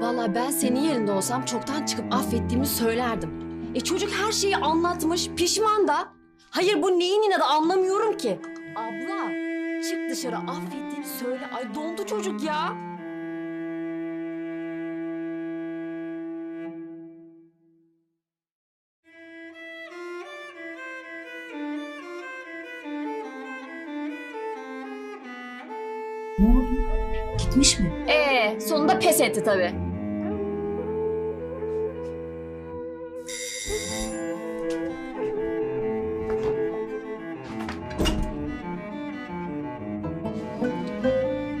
Vallahi ben senin yerinde olsam çoktan çıkıp affettiğimi söylerdim. E çocuk her şeyi anlatmış, pişman da. Hayır bu neyin inadı anlamıyorum ki. Abla, çık dışarı affettiğini söyle. Ay dondu çocuk ya. Ne oldu? Gitmiş mi? Ee, sonunda pes etti tabii.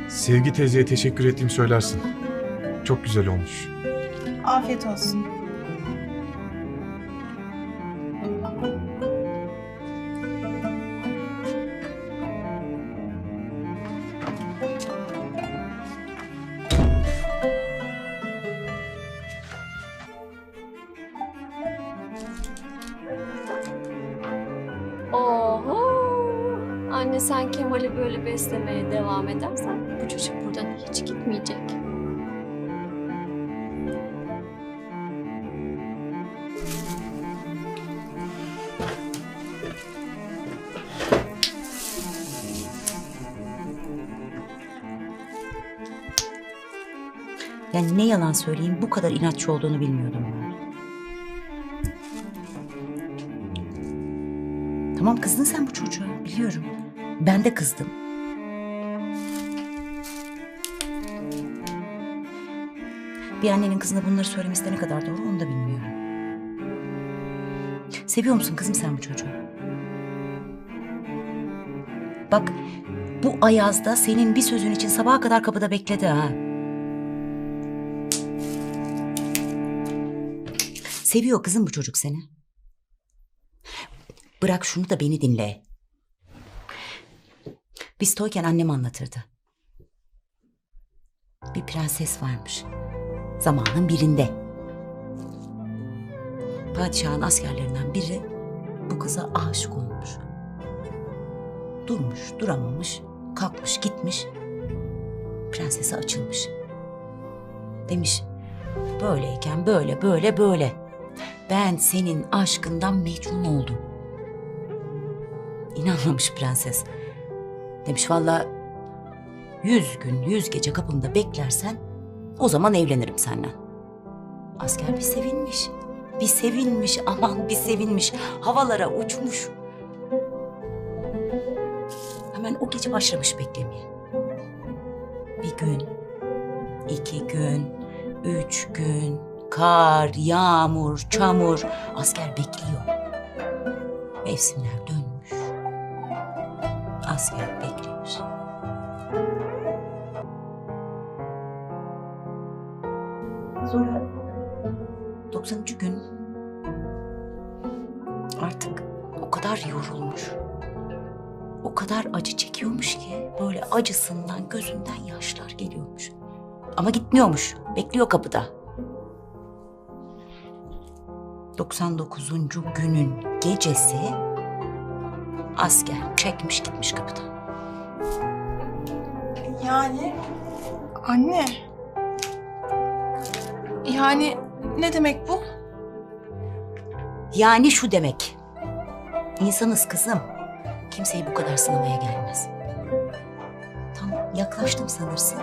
Sevgi teyzeye teşekkür ettiğimi söylersin. Çok güzel olmuş. Afiyet olsun. Sen Kemal'i böyle beslemeye devam edersen bu çocuk buradan hiç gitmeyecek. Yani ne yalan söyleyeyim bu kadar inatçı olduğunu bilmiyordum ben. Tamam kızdın sen bu çocuğa biliyorum. Ben de kızdım. Bir annenin kızına bunları söylemesi de ne kadar doğru onu da bilmiyorum. Seviyor musun kızım sen bu çocuğu? Bak bu ayazda senin bir sözün için sabaha kadar kapıda bekledi ha. Seviyor kızım bu çocuk seni. Bırak şunu da beni dinle. Biz toyken annem anlatırdı. Bir prenses varmış. Zamanın birinde. Padişahın askerlerinden biri bu kıza aşık olmuş. Durmuş, duramamış, kalkmış, gitmiş. Prensese açılmış. Demiş, böyleyken böyle, böyle, böyle. Ben senin aşkından mecnun oldum. İnanmamış prenses. Demiş valla yüz gün yüz gece kapımda beklersen o zaman evlenirim seninle. Asker bir sevinmiş. Bir sevinmiş aman bir sevinmiş. Havalara uçmuş. Hemen o gece başlamış beklemeye. Bir gün, iki gün, üç gün, kar, yağmur, çamur. Asker bekliyor. Mevsimler. Asker beklemiş. Sonra 90. gün artık o kadar yorulmuş. O kadar acı çekiyormuş ki böyle acısından gözünden yaşlar geliyormuş. Ama gitmiyormuş. Bekliyor kapıda. 99. günün gecesi asker çekmiş gitmiş kapıdan. Yani anne. Yani ne demek bu? Yani şu demek. İnsanız kızım. Kimseyi bu kadar sınamaya gelmez. Tam yaklaştım sanırsın.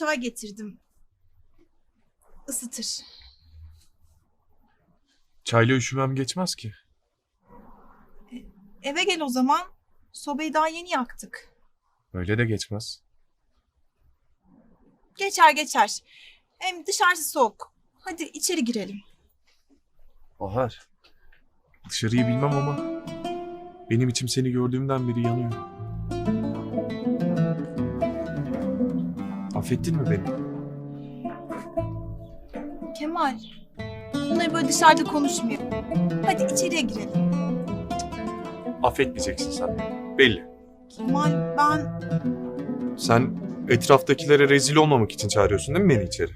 Çay getirdim. Isıtır. Çayla üşümem geçmez ki. Eve gel o zaman. Sobayı daha yeni yaktık. Öyle de geçmez. Geçer geçer. Hem dışarısı soğuk. Hadi içeri girelim. Bahar. Dışarıyı bilmem ama benim içim seni gördüğümden beri yanıyor. Affettin mi beni? Kemal. Bunları böyle dışarıda konuşmayalım. Hadi içeriye girelim. Affetmeyeceksin sen beni. Belli. Kemal ben Sen etraftakilere rezil olmamak için çağırıyorsun değil mi beni içeri?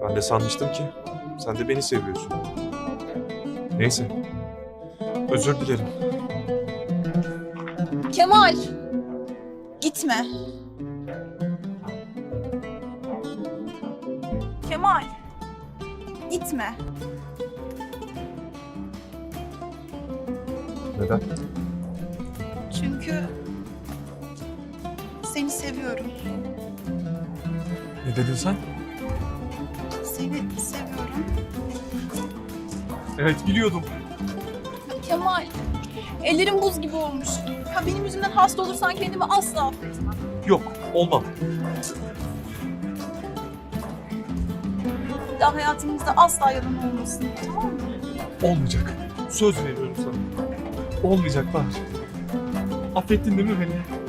Ben de sanmıştım ki sen de beni seviyorsun. Neyse. Özür dilerim. Kemal. Gitme. Kemal. Gitme. Neden? Çünkü seni seviyorum. Ne dedin sen? Seni seviyorum. Evet biliyordum. Kemal. Ellerim buz gibi olmuş. Ha benim yüzümden hasta olursan kendimi asla affetmem. Yok olmam. Bir daha hayatımızda asla yalan olmasın. Tamam mı? Olmayacak. Söz veriyorum sana. Olmayacak Bahar. Affettin değil mi beni?